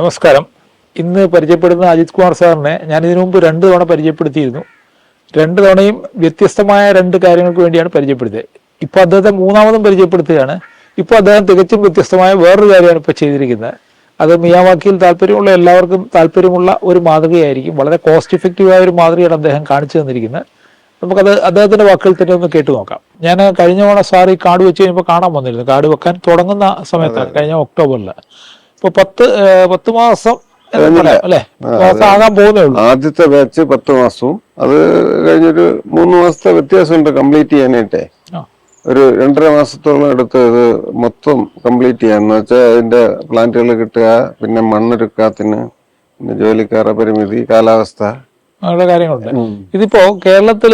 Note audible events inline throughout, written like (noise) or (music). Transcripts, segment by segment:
നമസ്കാരം. ഇന്ന് പരിചയപ്പെടുന്ന അജിത് കുമാർ സാറിനെ ഞാൻ ഇതിനു മുമ്പ് രണ്ട് തവണ പരിചയപ്പെടുത്തിയിരുന്നു. രണ്ട് തവണയും വ്യത്യസ്തമായ രണ്ട് കാര്യങ്ങൾക്ക് വേണ്ടിയാണ് പരിചയപ്പെടുത്തിയത്. ഇപ്പോൾ അദ്ദേഹത്തെ മൂന്നാമതും പരിചയപ്പെടുത്തുകയാണ്. ഇപ്പോൾ അദ്ദേഹം തികച്ചും വ്യത്യസ്തമായ വേറൊരു കാര്യമാണ് ഇപ്പോൾ ചെയ്തിരിക്കുന്നത്. അത് മിയാവാക്കിയിൽ താല്പര്യമുള്ള എല്ലാവർക്കും താല്പര്യമുള്ള ഒരു മാതൃകയായിരിക്കും. വളരെ കോസ്റ്റ് ഇഫക്റ്റീവായ ഒരു മാതൃകയാണ് അദ്ദേഹം കാണിച്ചു തന്നിരിക്കുന്നത്. നമുക്കത് അദ്ദേഹത്തിന്റെ വാക്കുകൾ തന്നെ ഒന്ന് കേട്ടു നോക്കാം. ഞാൻ കഴിഞ്ഞ തവണ സാർ ഈ കാർഡ് വെച്ച് കഴിഞ്ഞപ്പോൾ കാണാൻ വന്നിരുന്നു. കാർഡ് വെക്കാൻ തുടങ്ങുന്ന സമയത്താണ് കഴിഞ്ഞ ഒക്ടോബറിൽ ഇപ്പൊ പത്ത് പത്ത് മാസം എന്ന് ആദ്യത്തെ ബാച്ച് പത്ത് മാസവും. അത് കഴിഞ്ഞൊരു മൂന്ന് മാസത്തെ വ്യത്യാസമുണ്ട് കംപ്ലീറ്റ് ചെയ്യാനായിട്ടേ. ഒരു രണ്ടര മാസത്തോളം എടുത്ത് ഇത് മൊത്തം കംപ്ലീറ്റ് ചെയ്യാന്ന് വെച്ചാൽ അതിന്റെ പ്ലാന്റുകൾ കിട്ടുക പിന്നെ മണ്ണൊരുക്കാത്തിന് പിന്നെ ജോലിക്കാരുടെ പരിമിതി കാലാവസ്ഥ. അങ്ങനെയുള്ള കാര്യങ്ങളുണ്ട്. ഇതിപ്പോ കേരളത്തിൽ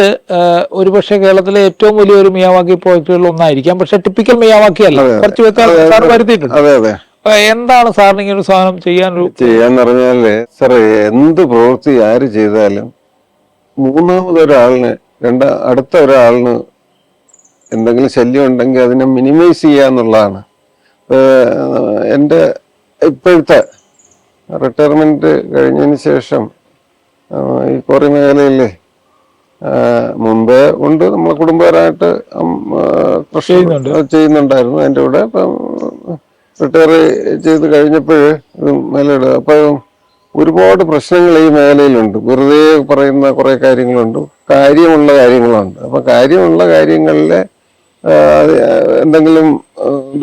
ഒരുപക്ഷെ കേരളത്തിലെ ഏറ്റവും വലിയൊരു മിയാവാക്കി പ്രോജക്റ്റുകളിൽ ഒന്നായിരിക്കാം. പക്ഷെ ടിപ്പിക്കൽ മിയാവാക്കി അല്ല. കുറച്ച് വ്യത്യാസം വരുത്തിയിട്ടുണ്ട്. അതെ അതെ. അപ്പൊ എന്താണ് സാറിന് ഇങ്ങനെ ഒരു സാധനം ചെയ്യാൻ ചെയ്യാന്ന് പറഞ്ഞാൽ സാറേ എന്ത് പ്രവൃത്തി ആര് ചെയ്താലും മൂന്നാമതൊരാളിന് രണ്ട അടുത്ത ഒരാളിന് എന്തെങ്കിലും ശല്യം ഉണ്ടെങ്കിൽ അതിനെ മിനിമൈസ് ചെയ്യുക എന്നുള്ളതാണ്. എന്റെ ഇപ്പോഴത്തെ റിട്ടയർമെന്റ് കഴിഞ്ഞതിന് ശേഷം ഈ ക്വാറി മേഖലയില്ലേ മുമ്പേ ഉണ്ട്. നമ്മളെ കുടുംബപരമായിട്ട് കൃഷി ചെയ്യുന്നുണ്ടായിരുന്നു അതിന്റെ കൂടെ. ഇപ്പം റിട്ടയർ ചെയ്ത് കഴിഞ്ഞപ്പോൾ മേലയുടെ അപ്പോൾ ഒരുപാട് പ്രശ്നങ്ങൾ ഈ മേഖലയിലുണ്ട് വെറുതെ പറയുന്ന കുറേ കാര്യങ്ങളുണ്ട്. കാര്യമുള്ള കാര്യങ്ങളുണ്ട്. അപ്പോൾ കാര്യമുള്ള കാര്യങ്ങളിൽ എന്തെങ്കിലും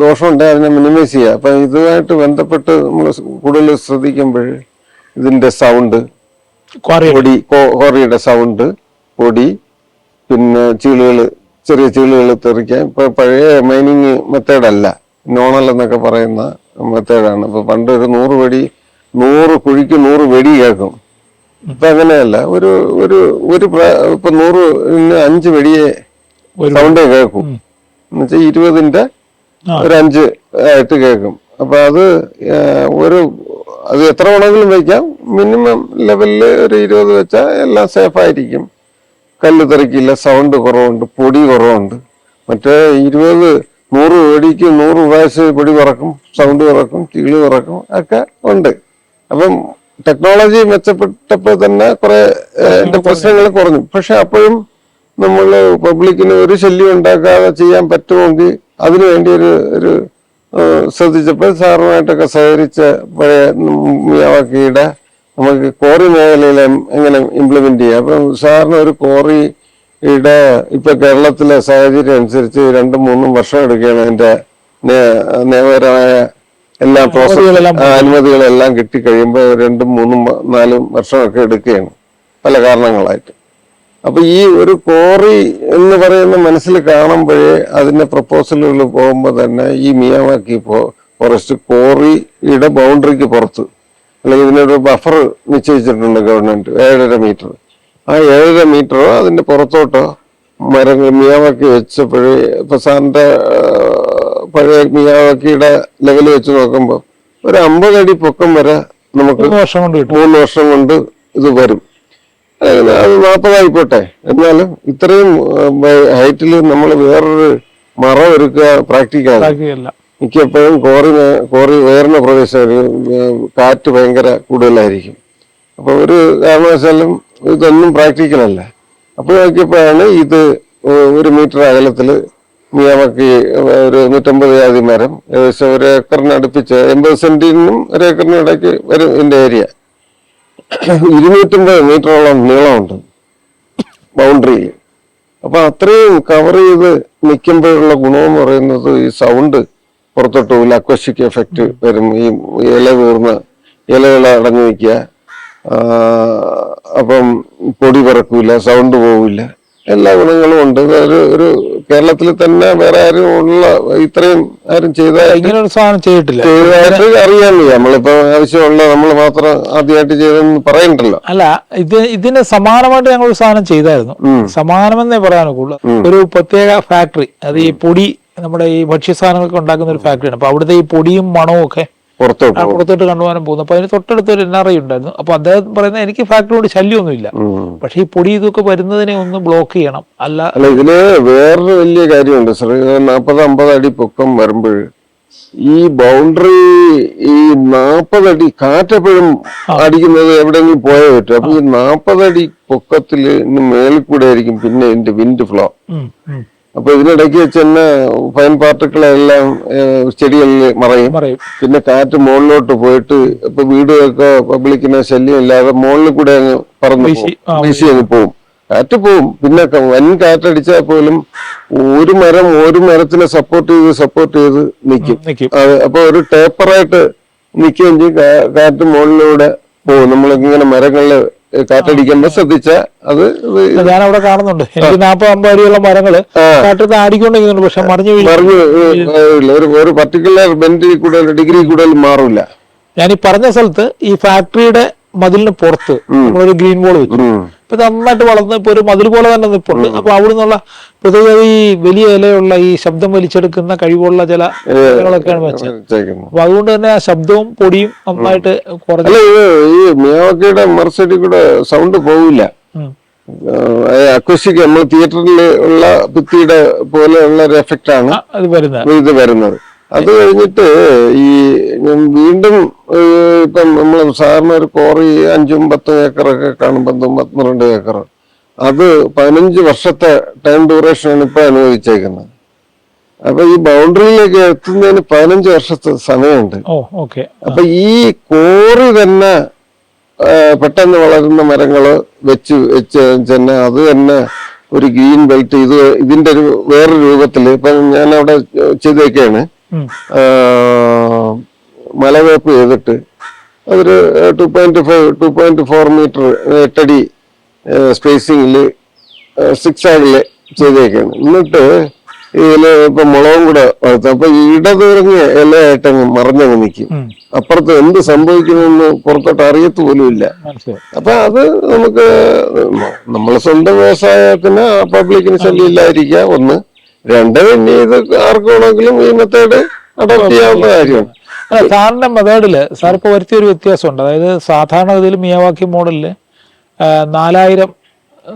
ദോഷമുണ്ടെങ്കിൽ അതിനെ മിനിമൈസ് ചെയ്യുക. അപ്പം ഇതുമായിട്ട് ബന്ധപ്പെട്ട് നമ്മൾ കൂടുതൽ ശ്രദ്ധിക്കുമ്പോൾ ഇതിന്റെ സൗണ്ട് പൊടി കോറിയുടെ സൗണ്ട് പൊടി പിന്നെ ചീളുകൾ ചെറിയ ചീളുകൾ തെറിക്കാൻ. ഇപ്പം പഴയ മൈനിങ് മെത്തേഡല്ല. നോണൽ എന്നൊക്കെ പറയുന്ന മെത്തേഡാണ് ഇപ്പൊ പണ്ട് ഒരു നൂറ് വെടി നൂറ് കുഴിക്ക് നൂറ് വെടി കേൾക്കും. ഇപ്പൊ അങ്ങനെയല്ല. ഒരു ഒരു ഒരു ഇപ്പൊ നൂറ് അഞ്ച് വെടിയെ സൗണ്ടേ കേൾക്കും. എന്നുവെച്ചാൽ ഇരുപതിന്റെ. ഒരു അഞ്ച് ആയിട്ട് കേൾക്കും. അപ്പൊ അത് ഒരു അത് എത്ര വേണമെങ്കിലും വയ്ക്കാം മിനിമം ലെവലിൽ ഒരു ഇരുപത് വെച്ചാൽ എല്ലാം സേഫ് ആയിരിക്കും. കല്ല് തെറിക്കില്ല സൗണ്ട് കുറവുണ്ട് പൊടി കുറവുണ്ട്. മറ്റേ ഇരുപത് നൂറ് പേടിക്ക് നൂറ് പ്രാവശ്യം പൊടി പറക്കും സൗണ്ട് പറക്കും ചീൾ പറക്കും ഒക്കെ ഉണ്ട്. അപ്പം ടെക്നോളജി മെച്ചപ്പെട്ടപ്പോൾ തന്നെ കുറെ എന്റെ പ്രശ്നങ്ങൾ കുറഞ്ഞു. പക്ഷെ അപ്പോഴും നമ്മൾ പബ്ലിക്കിന് ഒരു ശല്യം ഉണ്ടാക്കാതെ ചെയ്യാൻ പറ്റുമെങ്കിൽ അതിനു വേണ്ടി ഒരു ഒരു ശ്രദ്ധിച്ചപ്പോൾ സാറുമായിട്ടൊക്കെ സഹകരിച്ച പഴയ മിയാവാക്കിയുടെ നമുക്ക് കോറി മേഖലയിൽ എങ്ങനെ ഇംപ്ലിമെന്റ് ചെയ്യാം. അപ്പം സാറിന് ഒരു കോറിയുടെ ഇപ്പൊ കേരളത്തിലെ സാഹചര്യം അനുസരിച്ച് രണ്ടും മൂന്നും വർഷം എടുക്കുകയാണ് അതിന്റെ നിയമപരമായ എല്ലാ പ്രോസസ് അനുമതികളെല്ലാം കിട്ടി. കിട്ടിക്കഴിയുമ്പോൾ രണ്ടും മൂന്നും നാലും വർഷമൊക്കെ എടുക്കുകയാണ് പല കാരണങ്ങളായിട്ട്. അപ്പൊ ഈ ഒരു കോറി എന്ന് പറയുന്ന മനസ്സിൽ കാണുമ്പോഴേ അതിന്റെ പ്രപ്പോസലുകൾ പോകുമ്പോൾ തന്നെ ഈ മിയാവാക്കി ഫോറസ്റ്റ് കോറിയുടെ ബൗണ്ടറിക്ക് പുറത്ത്. അല്ലെങ്കിൽ ഇതിനൊരു ബഫർ നിശ്ചയിച്ചിട്ടുണ്ട് ഗവൺമെന്റ് ഏഴര മീറ്റർ ആ ഏഴര മീറ്ററോ അതിന്റെ പുറത്തോട്ടോ മരങ്ങൾ മിയാവാക്കി വെച്ചപ്പോഴേ സാറിന്റെ പഴയ മിയാവാക്കിയുടെ ലെവൽ വെച്ച് നോക്കുമ്പോൾ ഒരു അമ്പത് അടി പൊക്കം വരെ നമുക്ക് മൂന്ന് വർഷം കൊണ്ട് മൂന്ന് വർഷം കൊണ്ട് ഇത് വരും. അത് നാൽപ്പതായിക്കോട്ടെ. എന്നാലും ഇത്രയും ഹൈറ്റിൽ നമ്മൾ വേറൊരു മറ ഒരുക്കുക പ്രാക്ടിക്കലാണ്. മിക്കപ്പോഴും കോറി കോറി ഉയർന്ന പ്രദേശം കാറ്റ് ഭയങ്കര കൂടുതലായിരിക്കും. അപ്പൊ ഒരു കാരണവശാലും ഇതൊന്നും പ്രാക്ടിക്കൽ അല്ല അപ്പോൾ നോക്കിയപ്പോഴാണ് ഇത് ഒരു മീറ്റർ അകലത്തിൽ മിയാമക്കി ഒരു നൂറ്റമ്പത് ജാതി മരം ഏകദേശം ഒരു ഏക്കറിന് അടുപ്പിച്ച് എൺപത് സെന്റിനും ഒരു ഏക്കറിനും ഇടയ്ക്ക് വരും ഇതിന്റെ ഏരിയ. ഇരുന്നൂറ്റമ്പത് മീറ്ററോളം നീളമുണ്ട് ബൗണ്ടറിയിൽ അപ്പൊ അത്രയും കവർ ചെയ്ത് നിൽക്കുമ്പോഴുള്ള ഗുണമെന്ന് പറയുന്നത് ഈ സൗണ്ട് പുറത്തോട്ട് പോകില്ല അക്വസ്റ്റിക് എഫക്റ്റ് വരും. ഈ ഇല വീർന്ന് ഇലകൾ അടഞ്ഞു നിൽക്കുക. അപ്പം പൊടി പറക്കൂല സൗണ്ട് പോവില്ല. എല്ലാ ഗുണങ്ങളും ഉണ്ട്. ഒരു ഒരു കേരളത്തിൽ തന്നെ വേറെ ആരും ഉള്ള ഇത്രയും ആരും ചെയ്ത അറിയാമല്ലോ സാധനം ചെയ്തിട്ടില്ല. ചെയ്തതായിട്ട് അറിയാൻ വയ്യ. നമ്മളിപ്പോ ആവശ്യമുള്ള നമ്മൾ മാത്രം ആദ്യമായിട്ട് ചെയ്തെന്ന് പറയണ്ടല്ലോ. അല്ല ഇത് ഇതിന് സമാനമായിട്ട് ഞങ്ങൾ ഒരു സാധനം ചെയ്തായിരുന്നു. സമാനമെന്നേ പറയാനൊക്കുള്ളൂ ഒരു പ്രത്യേക ഫാക്ടറി അത് ഈ പൊടി നമ്മുടെ ഈ ഭക്ഷ്യസാധനങ്ങളൊക്കെ ഉണ്ടാക്കുന്ന ഒരു ഫാക്ടറിയാണ് അപ്പൊ അവിടുത്തെ ഈ പൊടിയും മണവും ഒക്കെ പുറത്തോട്ട് പുറത്തോട്ട് കണ്ടുപോകാനും പോകുന്നു. അപ്പൊ അതിന് തൊട്ടടുത്ത് ഒരു എൻ ആർ ഐ ഉണ്ടായിരുന്നു. അപ്പൊ അദ്ദേഹം പറയുന്നത് എനിക്ക് ഫാക്ടറിയോട് ശല്യമൊന്നുമില്ല. ഉം. പക്ഷെ ഈ പൊടി ഇതൊക്കെ വരുന്നതിനെ ഒന്ന് ബ്ലോക്ക് ചെയ്യണം. അല്ല അല്ല ഇതിൽ വേറൊരു വലിയ കാര്യമുണ്ട്. സാർ നാൽപ്പത് അമ്പത് അടി പൊക്കം വരുമ്പോൾ ഈ ബൗണ്ടറി ഈ നാപ്പതടി കാറ്റെപ്പോഴും അടിക്കുന്നത് എവിടെയെങ്കിലും പോയേ പറ്റും. അപ്പൊ ഈ നാപ്പതടി പൊക്കത്തിൽ ഇന്ന് മേളിൽ കൂടെ ആയിരിക്കും പിന്നെ ഇതിന്റെ വിൻഡ് ഫ്ലോ. അപ്പൊ ഇതിനിടയ്ക്ക് വെച്ച് തന്നെ ഫൈൻ പാർട്ടിക്കിളെല്ലാം ചെടികളിൽ മറയും. പിന്നെ കാറ്റ് മുകളിലോട്ട് പോയിട്ട് ഇപ്പൊ വീടുകൾക്ക് പബ്ലിക്കിന് ശല്യം ഇല്ലാതെ മുകളിൽ കൂടെ അങ്ങ് പറന്ന് വീശി, അങ്ങ് പോവും. കാറ്റ് പോവും. പിന്നെ വൻ കാറ്റടിച്ചാൽ പോലും ഒരു മരം ഒരു മരത്തിനെ സപ്പോർട്ട് ചെയ്ത് സപ്പോർട്ട് ചെയ്ത് നിൽക്കും അപ്പൊ ഒരു ടേപ്പറായിട്ട് നിൽക്കുകയും ചെയ്യും. കാറ്റ് മുകളിലൂടെ പോകും. നമ്മളിങ്ങനെ മരങ്ങളിൽ കാറ്റടിക്കുമ്പോ ശ്രദ്ധിച്ച അത് ഞാൻ അവിടെ കാണുന്നുണ്ട്. എനിക്ക് നാപ്പത് അമ്പത് അടിയുള്ള മരങ്ങൾ. കാറ്റത്ത് ആടിക്കൊണ്ടിരിക്കുന്നുണ്ട് പക്ഷെ മറിഞ്ഞു മറിഞ്ഞു ഒരു ഒരു പർട്ടിക്കുലർ ബെൻഡിൽ കൂടുതൽ ഡിഗ്രി കൂടുതൽ മാറില്ല ഞാൻ ഈ പറഞ്ഞ സ്ഥലത്ത് ഈ ഫാക്ടറിയുടെ മതിലിന് പുറത്ത് നമ്മളൊരു ഗ്രീൻ ബോൾ വെച്ചു. ഇപ്പൊ നന്നായിട്ട് വളർന്ന് ഇപ്പൊ ഒരു മതിൽ പോലെ തന്നെ നിൽപ്പുണ്ട് അപ്പൊ അവിടെ നിന്നുള്ള പൊതുവെ ഈ വലിയ ഇലയുള്ള ഈ ശബ്ദം വലിച്ചെടുക്കുന്ന കഴിവുള്ള ചില ഇലകളൊക്കെയാണ് വെച്ചത്. അപ്പൊ അതുകൊണ്ട് തന്നെ ആ ശബ്ദവും പൊടിയും നന്നായിട്ട് കുറഞ്ഞു. ഈ മിയാവക്കയുടെ മർസൈഡിൽ കൂടെ സൗണ്ട് പോവില്ല. അക്വസ്റ്റിക് നമ്മൾ തിയേറ്ററിൽ ഉള്ള ഭിത്തിയുടെ പോലെയുള്ള ഒരു എഫക്റ്റ് ആണ് ഇത് വരുന്നത്. അത് കഴിഞ്ഞിട്ട് ഈ വീണ്ടും ഇപ്പം നമ്മൾ സാധാരണ ഒരു കോറി അഞ്ചും പത്തും ഏക്കറൊക്കെ കാണുമ്പോൾ പന്ത്രണ്ട് ഏക്കർ അത് പതിനഞ്ച് വർഷത്തെ ടൈം ഡ്യൂറേഷനാണ് ഇപ്പൊ അനുവദിച്ചേക്കുന്നത് അപ്പൊ ഈ ബൗണ്ടറിയിലേക്ക് എത്തുന്നതിന് പതിനഞ്ച് വർഷത്തെ സമയമുണ്ട്. അപ്പൊ ഈ കോറി തന്നെ പെട്ടെന്ന് വളരുന്ന മരങ്ങൾ വെച്ച് വെച്ച് തന്നെ അത് തന്നെ ഒരു ഗ്രീൻ ബെൽറ്റ് ഇത് ഇതിന്റെ ഒരു വേറൊരു രൂപത്തിൽ ഇപ്പൊ ഞാൻ അവിടെ ചെയ്തേക്കാണ്. മലവേപ്പ് ചെയ്തിട്ട് അതൊരു two point five two point four metre എട്ടടി സ്പേസിങ്ങിൽ സിക്സ് ആഗിൽ ചെയ്തേക്കാണ്. എന്നിട്ട് ഇതിൽ ഇപ്പൊ മുളകും കൂടെ വളർത്തും. അപ്പൊ ഇടതുറങ്ങിയ ഇടതൂരങ്ങ് ഇലയായിട്ടങ്ങ് മറഞ്ഞങ്ങ് നിൽക്കും അപ്പുറത്ത് എന്ത് സംഭവിക്കുമെന്ന് പുറത്തോട്ട് അറിയത്ത് പോലും ഇല്ല അപ്പൊ അത് നമുക്ക് നമ്മളെ സ്വന്തം വ്യവസായത്തിന് പബ്ലിക്കിന് ശല്യം ഇല്ലാതിരിക്കുക. ഒന്ന് രണ്ട് പിന്നെ ഇത് ആർക്ക് വേണമെങ്കിലും ഈ മെത്തേഡ് അഡോപ്റ്റ് ചെയ്യാവുന്ന കാര്യമാണ് അല്ല സാറിന്റെ മെത്തേഡിൽ സാർ ഇപ്പൊ വരുത്തിയ ഒരു വ്യത്യാസമുണ്ട് അതായത് സാധാരണഗതിയിൽ മിയാവാക്കി മോഡലിൽ നാലായിരം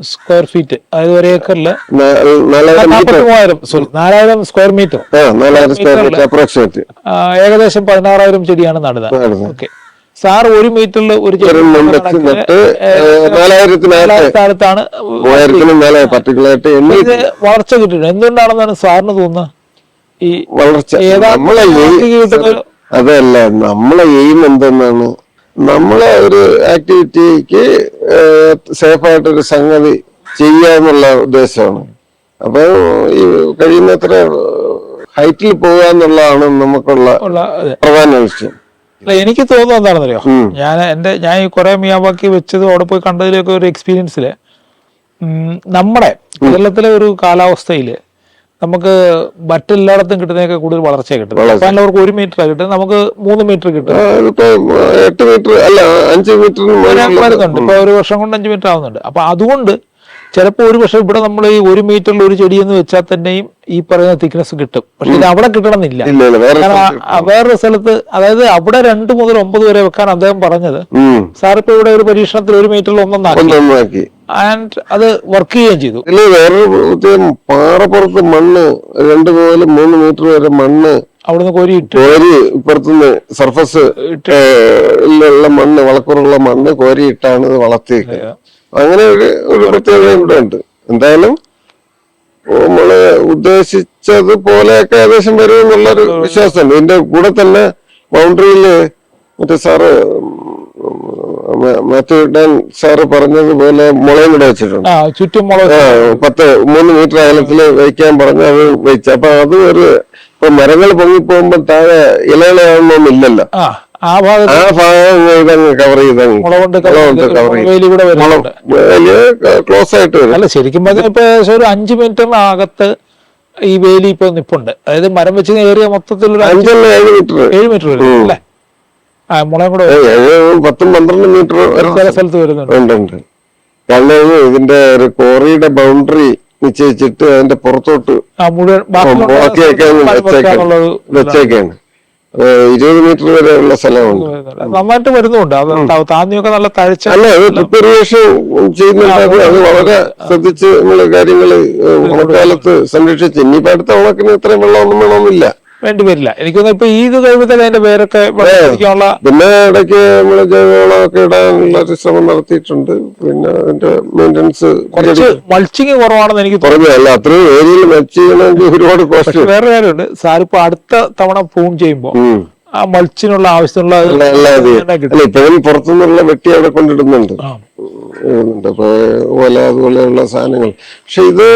സ്ക്വയർ ഫീറ്റ് അതായത് ഒരു ഏക്കറിൽ നാലായിരം മീറ്റർ നാൽപ്പത്തി മൂവായിരം സോറി നാലായിരം സ്ക്വയർ മീറ്റർ ഏകദേശം പതിനാറായിരം ചെടിയാണ് നടുന്നത്. ഓക്കെ സാർ ഒരു മീറ്ററിൽ ഒരു സ്ഥലത്താണ് അടുത്താണ് ഇത് വളർച്ച കിട്ടിയിട്ടുണ്ട്. എന്തുകൊണ്ടാണെന്നാണ് സാറിന് തോന്നുന്നത്? ഈ വളർച്ച. അതല്ല നമ്മളെ എയിം എന്തെന്നാണ്? നമ്മളെ ഒരു ആക്ടിവിറ്റിക്ക് സേഫായിട്ടൊരു സംഗതി ചെയ്യാന്നുള്ള ഉദ്ദേശമാണ്. അപ്പൊ ഈ കഴിയുന്നത്ര ഹൈറ്റിൽ പോകാന്നുള്ളതാണ് നമുക്കുള്ള പ്രധാന ലക്ഷ്യം. അല്ല എനിക്ക് തോന്നുന്നത് എന്താണെന്നറിയോ? ഞാൻ എന്റെ ഞാൻ ഈ കുറെ മിയാബാക്കി വെച്ചത് അവിടെ പോയി കണ്ടതിലൊക്കെ ഒരു എക്സ്പീരിയൻസിൽ നമ്മുടെ കേരളത്തിലെ ഒരു കാലാവസ്ഥയിൽ നമുക്ക് മറ്റെല്ലായിടത്തും കിട്ടുന്നതൊക്കെ കൂടുതൽ വളർച്ച. കിട്ടും അവർക്ക് ഒരു മീറ്റർ കിട്ടും നമുക്ക് മൂന്ന് മീറ്റർ കിട്ടും. വരുന്നുണ്ട് ഇപ്പൊ ഒരു വർഷം കൊണ്ട് അഞ്ച് മീറ്റർ ആവുന്നുണ്ട്. അപ്പൊ അതുകൊണ്ട് ചിലപ്പോൾ ഒരു പക്ഷെ ഇവിടെ നമ്മൾ ഈ ഒരു മീറ്ററിൽ ഒരു ചെടി എന്ന് വെച്ചാൽ തന്നെയും ഈ പറയുന്ന തിക്നെസ് കിട്ടും. പക്ഷെ ഇത് അവിടെ കിട്ടണമെന്നില്ല. ഇല്ല ഇല്ല വേറൊരു സ്ഥലത്ത് അതായത് അവിടെ രണ്ട് മുതൽ ഒമ്പത് വരെ വെക്കാൻ അദ്ദേഹം പറഞ്ഞത്. സാർ ഇപ്പൊ ഇവിടെ ഒരു പരീക്ഷണത്തിൽ ഒരു മീറ്ററിൽ ഒന്നൊന്നാക്കി. ആൻഡ് അത് വർക്ക് ചെയ്യുകയും ചെയ്തു. വേറൊരു പ്രത്യേകം പാറപ്പുറത്ത് മണ്ണ് രണ്ട് മുതൽ മൂന്ന് മീറ്റർ വരെ മണ്ണ് അവിടുന്ന് കോരി കോരി ഇപ്പുറത്തുനിന്ന് സർഫസ് ഉള്ള മണ്ണ് വളക്കൂറുള്ള മണ്ണ് കോരി ഇട്ടാണ് ഇത് വളർത്തിയേക്കുന്നത്. അങ്ങനെ ഒരു ഒരു പ്രത്യേകത ഇവിടെ ഉണ്ട്. എന്തായാലും നമ്മൾ ഉദ്ദേശിച്ചത് പോലെയൊക്കെ ഏകദേശം വരും എന്നുള്ളൊരു വിശ്വാസമുണ്ട്. ഇതിന്റെ കൂടെ തന്നെ ബൗണ്ടറിയിൽ മറ്റേ സാറ് മാത്യു ഡാൻ സാറ് പറഞ്ഞതുപോലെ മുളയും കൂടെ വെച്ചിട്ടുണ്ട്. ചുറ്റും മുളക് പത്ത് മൂന്ന് മീറ്റർ അകലത്തിൽ വയ്ക്കാൻ പറഞ്ഞ് അത് വെച്ച്. അപ്പൊ അത് ഒരു ഇപ്പൊ മരങ്ങൾ പൊങ്ങി പോകുമ്പോൾ താഴെ ഇലകളാവുന്നൊന്നുമില്ലല്ലോ ആ. ആ ഭാഗത്ത് ആ ഭാഗം കവർ ചെയ്ത്. വെയിൽ കൂടെ വരുന്നുണ്ട്. ക്ലോസ് ആയിട്ട് വരും. അല്ല ശരിക്കും പറഞ്ഞാൽ ഇപ്പൊ ഒരു അഞ്ചു മീറ്ററിനകത്ത് ഈ വേലി ഇപ്പൊ നിപ്പുണ്ട്. അതായത് മരം വെച്ച് ഏറിയ മൊത്തത്തിൽ ഒരു അഞ്ച് അഞ്ചല്ല ഏഴ് മീറ്റർ ഏഴ് മീറ്റർ വരും അല്ലേ? ആ മുളയും കൂടെ ഏഴ് പത്തും പന്ത്രണ്ട് മീറ്റർ ചില സ്ഥലത്ത് വരുന്നുണ്ട്. ഉണ്ട് ഉണ്ട്. കാരണം ഇതിന്റെ ഒരു കോറിയുടെ ബൗണ്ടറി നിശ്ചയിച്ചിട്ട് അതിന്റെ പുറത്തോട്ട് ആ മുഴുവൻ ബാക്കിയുള്ള ബാക്കിയൊക്കെ വെച്ചേക്കാണ്. വെച്ചേക്കാണ്. ഇരുപത് മീറ്റർ വരെയുള്ള സ്ഥലമുണ്ട്. വരുന്നുണ്ട്. നന്നായിട്ട് വരുന്നുണ്ട്. താന്നിയൊക്കെ നല്ല തഴച്ച അല്ല അത് പ്രിപ്പറേഷൻ ചെയ്യുന്നുണ്ട്. അത് വളരെ ശ്രദ്ധിച്ച് നമ്മൾ കാര്യങ്ങൾ ഏഹ് ഓണക്കാലത്ത് സംരക്ഷിച്ച്. ഇനിയിപ്പോ അടുത്ത ഉണക്കിന് ഇത്രയും വെള്ളമൊന്നും വേണമെന്നില്ല വേണ്ടി വരില്ല എനിക്കൊന്നും ഇപ്പൊ ഈ ഇത് കഴിയുമ്പോഴത്തേക്ക് അതിന്റെ പേരൊക്കെ പിന്നെ ഇടയ്ക്ക് നമ്മൾ ജൈവവളമൊക്കെ ഇടാനുള്ള ഒരു ശ്രമം നടത്തിയിട്ടുണ്ട്. പിന്നെ അതിന്റെ മെയിന്റനൻസ് കുറച്ച് മൾച്ചിങ് കുറവാണെന്ന് എനിക്ക് തോന്നുന്നു. പറഞ്ഞല്ല അത്രയും ഏരിയയിൽ മൾച്ച് ചെയ്യണമെങ്കിൽ ഒരുപാട് കോസ്റ്റ് വേറെ കാര്യമുണ്ട്. സാർ ഇപ്പൊ അടുത്ത തവണ ഫോൺ ചെയ്യുമ്പോൾ ആ മൾച്ചിനുള്ള ആവശ്യത്തിനുള്ള അല്ല അല്ല ഇപ്പോഴും പുറത്തുനിന്നുള്ള വെട്ടി അവിടെ കൊണ്ടിടുന്നുണ്ട്. ആ. ഇടുന്നുണ്ട്. അപ്പൊ ഓല അതുപോലെയുള്ള സാധനങ്ങൾ. പക്ഷെ ഇത്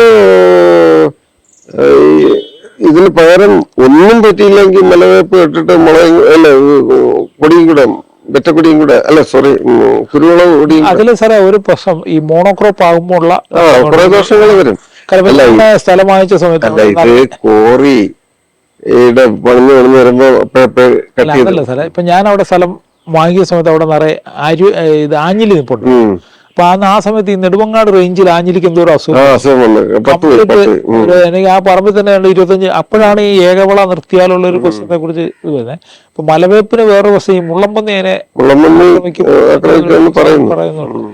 ഇതിന് പകരം ഒന്നും പറ്റിയില്ലെങ്കിൽ മലവേപ്പ് ഇട്ടിട്ട് മുളക അല്ല കൊടിയും കൂടെ വെറ്റക്കൊടിയും കൂടെ അല്ല സോറി കുരുവിളവ് കൊടിയും അതിൽ അതിൽ സാറേ ഒരു പ്രശ്നം ഈ മോണോക്രോപ്പ് ആകുമ്പോൾ ഉള്ള കുറെ ദോഷങ്ങൾ വരും. സ്ഥലം വാങ്ങിച്ച സമയത്ത് ഇത് കോറി പണിഞ്ഞു പണിഞ്ഞു വരുമ്പോ അതല്ല സാറേ ഇപ്പൊ ഞാൻ അവിടെ സ്ഥലം വാങ്ങിയ സമയത്ത് അവിടെ നിറയെ ആര്യ ഇത് ആഞ്ഞിലി നിൽപ്പുണ്ട് ഉം. അപ്പൊ അന്ന് ആ സമയത്ത് ഈ നെടുമങ്ങാട് റേഞ്ചിൽ ആഞ്ഞിലിക്ക് എന്തോ ഒരു അസുഖം. ആ പറമ്പിൽ തന്നെ ഉണ്ട് ഇരുപത്തഞ്ച്. അപ്പോഴാണ് ഈ ഏകവള നിർത്തിയാലുള്ള ഒരു പ്രശ്നത്തെ കുറിച്ച് ഇത് വരുന്നത്. അപ്പൊ മലവേപ്പിന് വേറെ പ്രശ്നം ഈ മുള്ളമ്പന്നി അതിനെ പറയുന്നു. പറയുന്നുണ്ട്.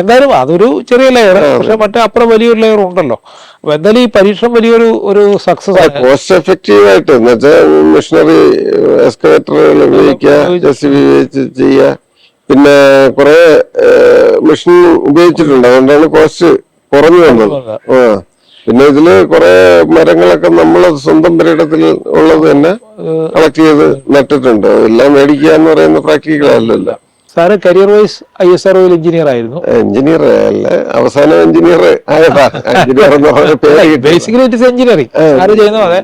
എന്തായാലും അതൊരു ചെറിയ ലെയർ പക്ഷെ മറ്റേ അപ്പുറം വലിയൊരു ലെയർ ഉണ്ടല്ലോ. അപ്പൊ എന്തായാലും ഈ പരീക്ഷണം വലിയൊരു ഒരു സക്സസ് ആയി കോസ്റ്റ് എഫക്റ്റീവ് ആയിട്ട് മെഷീനറി എക്സ്കവേറ്ററുകൾ ഉപയോഗിക്കുക ചെയ്യുക. പിന്നെ കുറെ മെഷീൻ ഉപയോഗിച്ചിട്ടുണ്ട്. അതുകൊണ്ടാണ് കോസ്റ്റ് കുറഞ്ഞു വന്നത്. ആ. പിന്നെ ഇതിൽ കുറെ മരങ്ങളൊക്കെ നമ്മൾ സ്വന്തം പുരയിടത്തിൽ ഉള്ളത് തന്നെ കളക്ട് ചെയ്ത് നട്ടിട്ടുണ്ട്. എല്ലാം മേടിക്കുക എന്ന് പറയുന്ന പ്രാക്ടിക്കൽ അല്ലല്ലോ sir career wise I S R engineer ആയിരുന്നു. എഞ്ചിനീയർ അല്ല അവസാനം എഞ്ചിനീയർ ആയതാ. എഞ്ചിനീയർ എന്ന് പറഞ്ഞ പേര് basically it is engineering sir ചെയ്യുന്ന അതെ.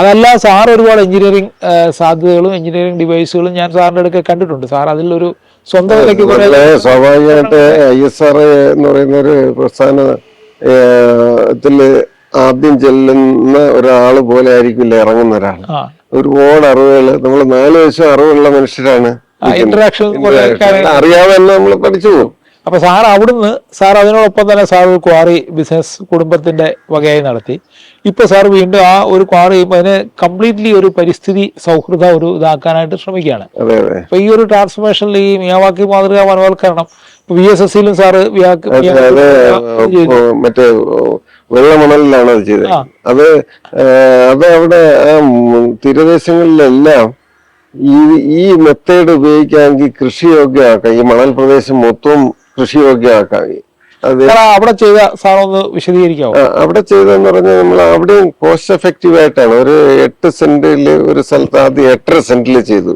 അതല്ല സാർ ഒരുപാട് എഞ്ചിനീയറിംഗ് സാധ്യതകളും എഞ്ചിനീയറിംഗ് ഡിവൈസുകളും ഞാൻ സാറിന്റെ അടുക്കെ കണ്ടിട്ടുണ്ട്. സാർ അതിലൊരു സ്വന്തം നിലയ്ക്ക് സ്വാഭാവികമായിട്ട് ഐ എസ് ആർ എന്ന് പറയുന്ന ഒരു പ്രസ്ഥാന ആദ്യം ചെല്ലുന്ന ഒരാൾ പോലെ ആയിരിക്കില്ല ഇറങ്ങുന്ന ഒരാൾ. ഒരുപാട് അറിവുകൾ നമ്മൾ നാല് വശം അറിവുള്ള മനുഷ്യരാണ് ഇന്ററാക്ഷൻ അറിയാതെ തന്നെ നമ്മൾ പഠിച്ചു പോകും. അപ്പൊ സാർ അവിടുന്ന് സാർ അതിനോടൊപ്പം തന്നെ സാർ ഒരു ക്വാറി ബിസിനസ് കുടുംബത്തിന്റെ വകയായി നടത്തി. ഇപ്പൊ സാർ വീണ്ടും ആ ഒരു ക്വാറി അതിനെ കംപ്ലീറ്റ്ലി ഒരു പരിസ്ഥിതി സൗഹൃദ ഒരു ഇതാക്കാനായിട്ട് ശ്രമിക്കുകയാണ്. അതെ അതെ. അപ്പൊ ഈ ഒരു ട്രാൻസ്ഫോർമേഷനിൽ ഈ മിയാവാക്കി മാതൃകാ വനവൽക്കരണം വി എസ് എസ് സിയിലും സാറ് മറ്റേ വെള്ളമണലിലാണ് അത് ചെയ്തത് അത് അത് അവിടെ തീരദേശങ്ങളിലെല്ലാം ഈ ഈ മെത്തേഡ് ഉപയോഗിക്കാമെങ്കിൽ കൃഷിയോഗ്യമാക്കാം. ഈ മണൽ പ്രദേശം മൊത്തം അത്. സാർ അവിടെ ചെയ്ത സാറൊന്ന് ഒന്ന് വിശദീകരിക്കാവോ? അവിടെ ചെയ്തെന്ന് പറഞ്ഞാൽ നമ്മൾ അവിടെയും കോസ്റ്റ് എഫക്റ്റീവ് ആയിട്ടാണ്. ഒരു എട്ട് സെന്റിൽ ഒരു സ്ഥലത്ത് ആദ്യം എട്ടര സെന്റിൽ ചെയ്തു.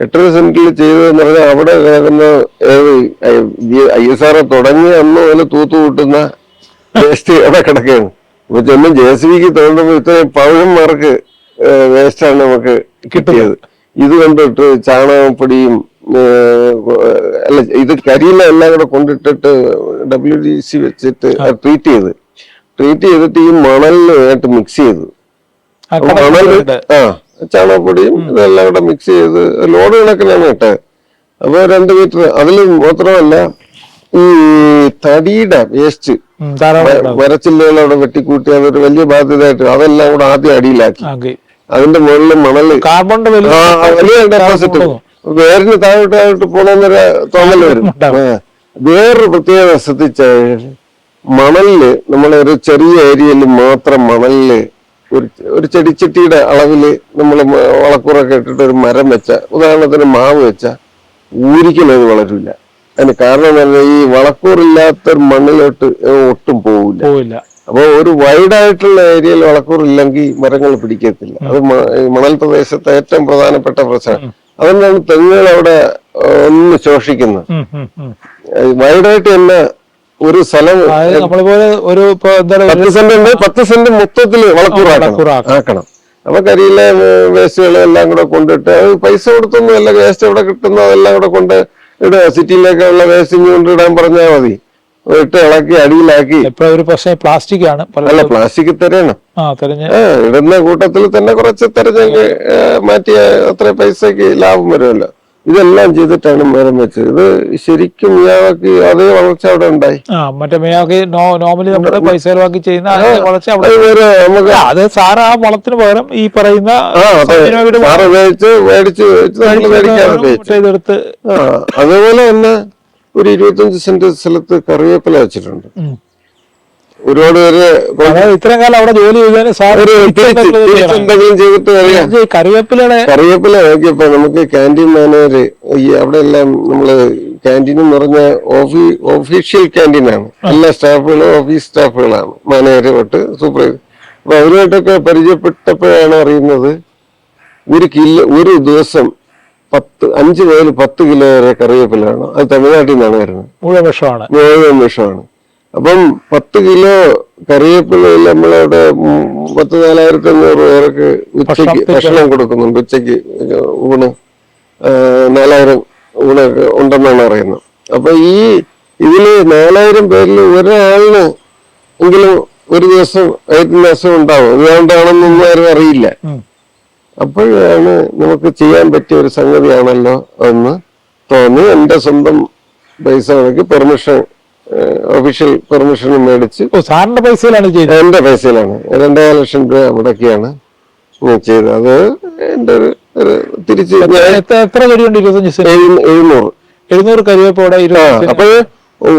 എട്ടര സെന്റിൽ ചെയ്തതെന്ന് പറഞ്ഞാൽ അവിടെ കിടക്കുന്ന ഐ എസ് ആർ തുടങ്ങി അന്ന് മുതൽ തൂത്തു കൂട്ടുന്ന വേസ്റ്റ് അവിടെ കിടക്കുകയാണ്. അപ്പൊ ചെന്നും ജെ സി ബിക്ക് തോന്നുമ്പോൾ ഇത്രയും പൗരന്മാർക്ക് വേസ്റ്റാണ് നമുക്ക് കിട്ടിയത്. ഇത് കൊണ്ടിട്ട് ചാണകപ്പൊടിയും അല്ല ഇത് കരിയില എല്ലാം കൂടെ കൊണ്ടിട്ടിട്ട് ഡബ്ല്യു ഡി സി വെച്ചിട്ട് ട്രീറ്റ് ചെയ്ത്. ട്രീറ്റ് ചെയ്തിട്ട് ഈ മണലിനായിട്ട് മിക്സ് ചെയ്ത്. കണക്കുകളുണ്ട്. ആ ചാണകപ്പൊടിയും ഇതെല്ലാം കൂടെ മിക്സ് ചെയ്ത്. ലോഡ് കണക്കിനാണ് ഇട്ടത് അപ്പൊ രണ്ട് മീറ്റർ അതിൽ മാത്രമല്ല ഈ തടിയുടെ വേസ്റ്റ് അവിടെ വെട്ടിക്കൂട്ടി അതൊരു വലിയ ബാധ്യതയായിട്ട് അതെല്ലാം കൂടെ ആദ്യം അടിയിലാക്കി. അതിന്റെ മുകളിൽ മണൽ കാർബൺ വലിയ ഡെപ്പോസിറ്റ് വേരിന് താഴോട്ടായിട്ട് താഴോട്ട് പോണെന്നൊരു തോന്നൽ വരും. വേറൊരു പ്രത്യേകത ശ്രദ്ധിച്ച മണലിൽ ഒരു ചെറിയ ഏരിയയിൽ മാത്രം മണലിൽ ഒരു ഒരു ചെടിച്ചട്ടിയുടെ അളവിൽ നമ്മൾ വളക്കൂറൊക്കെ ഇട്ടിട്ട് ഒരു മരം വെച്ച ഉദാഹരണത്തിന് മാവ് വെച്ച ഊരിക്കലും അത് വളരില്ല അതിന് കാരണം എന്ന് പറഞ്ഞാൽ ഈ വളക്കൂറില്ലാത്ത ഒരു മണ്ണിലോട്ട് ഒട്ടും പോവില്ല. പോവില്ല. അപ്പൊ ഒരു വൈഡായിട്ടുള്ള ഏരിയയിൽ വളക്കൂറില്ലെങ്കിൽ മരങ്ങൾ പിടിക്കത്തില്ല. അത് മണൽ പ്രദേശത്തെ ഏറ്റവും പ്രധാനപ്പെട്ട പ്രശ്നം. അതുകൊണ്ടാണ് തെങ്ങുകൾ അവിടെ ഒന്ന് ശോഷിക്കുന്നത്. വൈഡായിട്ട് തന്നെ ഒരു സ്ഥലം ഒരു പത്ത് സെന്റ് ഉണ്ട്. പത്ത് സെന്റ് മൊത്തത്തിൽ വളക്കൂറാക്കണം. അപ്പൊ കരിയിലെ വേസ്റ്റുകൾ എല്ലാം കൂടെ കൊണ്ടിട്ട് അത് പൈസ കൊടുത്തൊന്നും അല്ല. വേസ്റ്റ് എവിടെ കിട്ടുന്നതെല്ലാം കൂടെ കൊണ്ട് ഇവിടെ സിറ്റിയിലേക്കുള്ള വേസ്റ്റ് കൊണ്ടിടാൻ പറഞ്ഞാൽ മതി. ഇട്ട് ഇളക്കി അടിയിലാക്കി. ഇപ്പൊ ഒരു പ്രശ്നം പ്ലാസ്റ്റിക് ആണ്. അല്ല പ്ലാസ്റ്റിക് തരണം ഇടുന്ന കൂട്ടത്തിൽ തന്നെ കുറച്ച് തെരഞ്ഞെങ്കിൽ മാറ്റിയ അത്ര പൈസക്ക് ലാഭം വരുമല്ലോ. ഇതെല്ലാം ചെയ്തിട്ടാണ് മരം വെച്ചത്. ഇത് ശരിക്കും മിയാവാക്കി അതേ വളർച്ച അവിടെ ഉണ്ടായി. മറ്റേ നോർമലി നമ്മുടെ പൈസ ചെലവാക്കി ചെയ്യുന്ന ആ വളർച്ച അവിടെ അത് നമുക്ക് ആ, അത് സാറ് ആ വളത്തിന് പകരം ഈ പറയുന്ന ഉപയോഗിച്ച് മേടിച്ച് അതേപോലെ തന്നെ ഒരു ഇരുപത്തഞ്ച് സെന്റ് സ്ഥലത്ത് കറിവേപ്പില വെച്ചിട്ടുണ്ട്. ഒരുപാട് പേര് ഇത്രയും കാലം അവിടെ ജോലി ചെയ്താലും എന്തെങ്കിലും ചെയ്തിട്ട് കറിവേപ്പിലയുടെ കറിവേപ്പില നോക്കിയപ്പോ നമുക്ക് കാന്റീൻ മാനേജർ ഈ അവിടെ എല്ലാം നമ്മൾ കാന്റീൻ എന്ന് പറഞ്ഞ ഒഫീഷ്യൽ കാന്റീൻ ക്യാന്റീനാണ് എല്ലാ സ്റ്റാഫുകളും ഓഫീസ് സ്റ്റാഫുകളാണ് മാനേജർ തൊട്ട് സൂപ്പർവൈസർ അപ്പൊ അവരുമായിട്ടൊക്കെ പരിചയപ്പെട്ടപ്പോഴാണ് അറിയുന്നത് ഒരു കിലോ ഒരു ദിവസം പത്ത് അഞ്ച് മുതൽ പത്ത് കിലോ വരെ കറിവേപ്പിലാണ് അത് തമിഴ്നാട്ടിൽ നിന്നാണ് വരുന്നത്. മുഴുവൻ വിഷമാണ്. മുഴുവൻ വിഷമാണ്. അപ്പം പത്ത് കിലോ കറിവേപ്പിലയിൽ നമ്മളവിടെ പത്ത് നാലായിരത്തി അഞ്ഞൂറ് പേർക്ക് ഉച്ചയ്ക്ക് ഭക്ഷണത്തിന് ഭക്ഷണം കൊടുക്കുന്നുണ്ട്. ഉച്ചയ്ക്ക് ഊണ് നാലായിരം ഊണൊക്കെ ഉണ്ടെന്നാണ് അറിയുന്നത് അപ്പൊ ഈ ഇതിൽ നാലായിരം പേരിൽ ഒരാളിന് എങ്കിലും ഒരു ദിവസം ഏറ്റവും ദിവസം ഉണ്ടാവും. അതുകൊണ്ടാണെന്നൊന്നും ആരും അറിയില്ല. അപ്പോഴാണ് നമുക്ക് ചെയ്യാൻ പറ്റിയ ഒരു സംഗതിയാണല്ലോ എന്ന് തോന്നി. എന്റെ സ്വന്തം പൈസ എനിക്ക് പെർമിഷൻ ഒഫീഷ്യൽ പെർമിഷൻ മേടിച്ച് സാറിന്റെ പൈസയിലാണ് ചെയ്തത്? എന്റെ പൈസയിലാണ്. രണ്ടര ലക്ഷം രൂപ മുടക്കിയാണ് ചെയ്തത്. അത് എന്റെ ഒരു തിരിച്ച് എത്ര ഇരുപത്തഞ്ച് എഴു- എഴുന്നൂറ്. എഴുന്നൂറ് കറിവേപ്പോടെ അപ്പൊ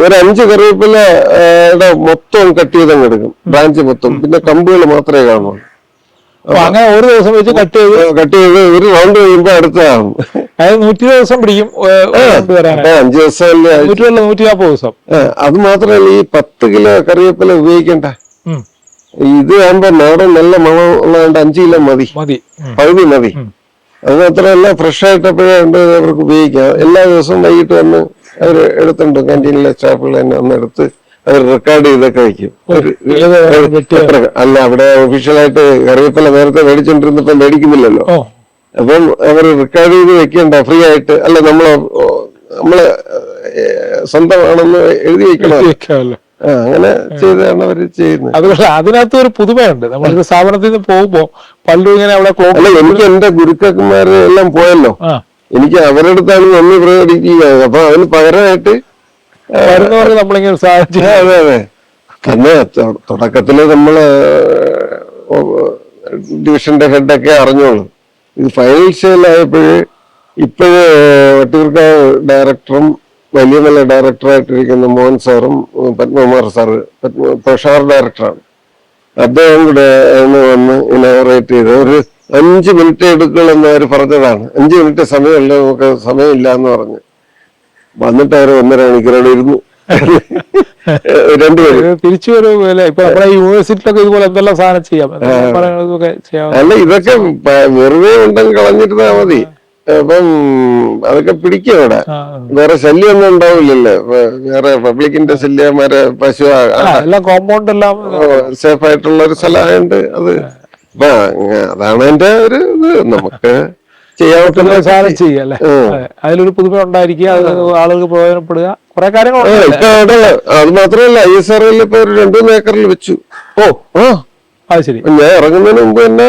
ഒരു അഞ്ച് കറിവേപ്പില മൊത്തം കട്ട് ചെയ്തങ്ങ് എടുക്കും. ബ്രാഞ്ച് മൊത്തം. പിന്നെ കമ്പുകൾ മാത്രമേ കാണുള്ളൂ. അങ്ങനെ ഒരു ദിവസം വെച്ച് കട്ട് ചെയ്ത് കട്ട് ചെയ്ത് ഒരു റൗണ്ട് കഴിയുമ്പോ അടുത്തതാണ് അതായത് നൂറ്റി ദിവസം പിടിക്കും കൊണ്ടുവരാൻ അപ്പൊ അഞ്ച് ദിവസം നൂറ്റി അല്ല നൂറ്റി നാൽപ്പത് ദിവസം. അത് മാത്രമല്ല ഈ പത്ത് കിലോ കറിവേപ്പില ഉപയോഗിക്കണ്ട. ഇത് ആകുമ്പോ നാടൻ നല്ല മണം ഉള്ളതുകൊണ്ട് അഞ്ചു കിലോ മതി. മതി. പകുതി മതി. അത് മാത്രമല്ല ഫ്രഷ് ആയിട്ടപ്പോഴേ അവർക്ക് ഉപയോഗിക്കാം. എല്ലാ ദിവസവും വൈകിട്ട് വന്ന് അവർ എടുത്തുണ്ട് കാന്റീനിലെ സ്റ്റാഫുകൾ തന്നെ വന്ന് എടുത്ത് അവർ റെക്കോർഡ് ചെയ്തൊക്കെ വെക്കും. അല്ല അവിടെ ഒഫീഷ്യലായിട്ട് കറിവേപ്പില നേരത്തെ മേടിച്ചോണ്ടിരുന്നപ്പോ മേടിക്കുന്നില്ലല്ലോ. അപ്പം അവർ റെക്കോർഡ് ചെയ്ത് വെക്കണ്ട ഫ്രീ ആയിട്ട്. അല്ല നമ്മൾ നമ്മൾ സ്വന്തമാണെന്ന് എഴുതി വെക്കണം? അങ്ങനെ ചെയ്താണ് അവർ ചെയ്യുന്നത്. അതിനകത്ത് ഒരു പുതുമയുണ്ട്. നമ്മളൊരു സ്ഥാപനത്തിൽ നിന്ന് പോകുമ്പോ പണ്ട് ഇങ്ങനെ അവിടെ അല്ല എനിക്ക് എന്റെ ഗുരുക്കന്മാരെ എല്ലാം പോയല്ലോ എനിക്ക് അവരുടെ അടുത്താണ് നന്ദി പ്രകടിപ്പിക്കുക അപ്പൊ അതിന് പകരമായിട്ട് അതെ അതെ. അന്ന് തൊ- തുടക്കത്തിൽ നമ്മൾ ഓ, ഡിവിഷന്റെ ഹെഡൊക്കെ അറിഞ്ഞോളൂ. ഇത് ഫൈനൽ സെയിലായപ്പോഴ് ഇപ്പോഴ് വട്ടിയൂർക്കാവ് ഡയറക്ടറും വലിയ നല്ല ഡയറക്ടറായിട്ടിരിക്കുന്ന മോഹൻ സാറും പത്മകുമാർ സാറ് പത്മ പ്രഷാർ ഡയറക്ടറാണ്. അദ്ദേഹം കൂടെ വന്ന് ഇനോറേറ്റ് ചെയ്ത് ഒരു അഞ്ച് മിനിറ്റ് എടുക്കുമെന്ന് അവർ പറഞ്ഞതാണ്. അഞ്ച് മിനിറ്റ് സമയമല്ല നമുക്ക് സമയമില്ല എന്ന് പറഞ്ഞു. വന്നിട്ട് അവർ ഒന്നര മണിക്കൂറോടെ ഇരുന്നു. (laughs) തിരിച്ചു വില ഇപ്പൊ നമ്മുടെ യൂണിവേഴ്സിറ്റിയിലൊക്കെ ഇതുപോലെ എന്തെല്ലാം സാധനം ചെയ്യാം? അല്ല ഇതൊക്കെ വെറുതെ ഉണ്ടെങ്കിൽ കളഞ്ഞിരുന്നാ മതി. അപ്പം അതൊക്കെ പിടിക്കും അവിടെ. വേറെ ശല്യമൊന്നും ഉണ്ടാവില്ലല്ലോ. വേറെ പബ്ലിക്കിന്റെ ശല്യമാരെ പശു ആ- ആ, എല്ലാം കോമ്പൗണ്ട് എല്ലാം സേഫ് ആയിട്ടുള്ള ഒരു സ്ഥലമായോണ്ട് അത്. അതാണ് എന്റെ ഒരു ഇത്. നമുക്ക് സാധനം. അതിലൊരു പുതുമ ഉണ്ടായിരിക്കുക അത് ആളുകൾക്ക് പ്രയോജനപ്പെടുക. കുറെ കാര്യങ്ങളുണ്ട് അത് മാത്രമല്ല ഐ എസ് ആർഒയിൽ ഇപ്പൊ ഒരു രണ്ടു മൂന്ന് ഏക്കറിൽ വെച്ചു. ഓ ആ. അത് ശരി. ഞാൻ ഇറങ്ങുന്നതിന് മുമ്പ് തന്നെ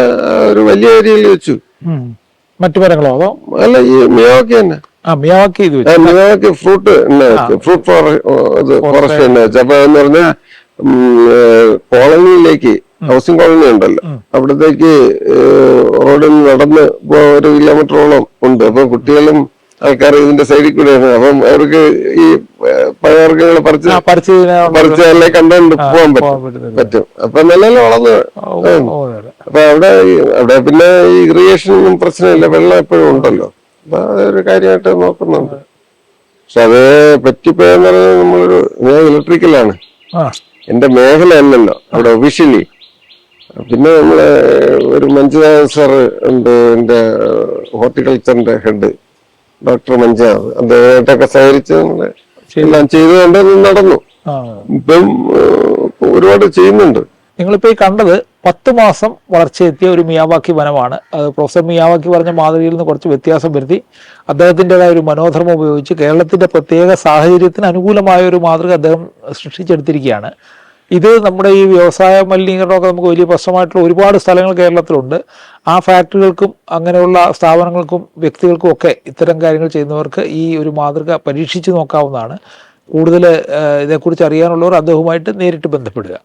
ഒരു വലിയ ഏരിയയിൽ വെച്ചു. മറ്റു മരങ്ങളോ അതോ? അല്ല ഈ മിയാവാക്കി തന്നെ. മിയാവാക്കി ഫ്രൂട്ട് ഫ്രൂട്ട് ഫോറസ്റ്റ് തന്നെ വെച്ചു. അപ്പൊ എന്ന് പറഞ്ഞാൽ കോളനിയിലേക്ക് ഹൗസിംഗ് കോളനി ഉണ്ടല്ലോ. അവിടത്തേക്ക് റോഡ് റോഡിൽ നടന്ന് ഒരു കിലോമീറ്ററോളം ഉണ്ട്. അപ്പൊ കുട്ടികളും ആൾക്കാർ ഇതിന്റെ സൈഡിൽ കൂടെയാണ് അപ്പം അവർക്ക് ഈ പഴവർഗങ്ങൾ പഴവർഗങ്ങൾ പറിച്ച് പറിച്ച് എല്ലാം കണ്ടുകൊണ്ട് പോകാൻ പറ്റും. പറ്റും. അപ്പൊ നല്ല വളർന്ന് അപ്പൊ അവിടെ അവിടെ പിന്നെ ഈ ഇറിഗേഷനൊന്നും പ്രശ്നമില്ല. വെള്ളം എപ്പോഴും ഉണ്ടല്ലോ. അപ്പൊ അതൊരു കാര്യമായിട്ട് നോക്കുന്നുണ്ട്. പക്ഷെ അത് പറ്റിപ്പോയെന്ന് പറഞ്ഞാൽ നമ്മളൊരു ഞാൻ ഇലക്ട്രിക്കലാണ് എന്റെ മേഖല അല്ലല്ലോ അവിടെ ഒഫീഷ്യലി പിന്നെ നമ്മൾ ഒരു മഞ്ജുനാഥ് സാർ ഉണ്ട് എന്റെ ഹോർട്ടിക്കൾച്ചറിന്റെ ഹെഡ് ഡോക്ടർ മഞ്ജുനാഥ്. അദ്ദേഹമായിട്ടൊക്കെ സഹകരിച്ച് നമ്മൾ എല്ലാം ചെയ്തുകൊണ്ട് നടന്നു. ഇപ്പം ഒരുപാട് ചെയ്യുന്നുണ്ട്. നിങ്ങളിപ്പോൾ ഈ കണ്ടത് പത്ത് മാസം വളർച്ചയെത്തിയ ഒരു മിയാവാക്കി വനമാണ്. അത് പ്രൊഫസർ മിയാവാക്കി പറഞ്ഞ മാതൃകയിൽ നിന്ന് കുറച്ച് വ്യത്യാസം വരുത്തി. അദ്ദേഹത്തിന്റെതായ ഒരു മനോധർമ്മം ഉപയോഗിച്ച് കേരളത്തിന്റെ പ്രത്യേക സാഹചര്യത്തിന് അനുകൂലമായ ഒരു മാതൃക അദ്ദേഹം സൃഷ്ടിച്ചെടുത്തിരിക്കുകയാണ്. ഇത് നമ്മുടെ ഈ വ്യവസായ മലിനീകരണമൊക്കെ നമുക്ക് വലിയ പ്രശ്നമായിട്ടുള്ള ഒരുപാട് സ്ഥലങ്ങൾ കേരളത്തിലുണ്ട്. ആ ഫാക്ടറികൾക്കും അങ്ങനെയുള്ള സ്ഥാപനങ്ങൾക്കും വ്യക്തികൾക്കും ഒക്കെ ഇത്തരം കാര്യങ്ങൾ ചെയ്യുന്നവർക്ക് ഈ ഒരു മാതൃക പരീക്ഷിച്ച് നോക്കാവുന്നതാണ്. കൂടുതൽ ഇതേക്കുറിച്ച് അറിയാനുള്ളവർ അദ്ദേഹവുമായിട്ട് നേരിട്ട് ബന്ധപ്പെടുക.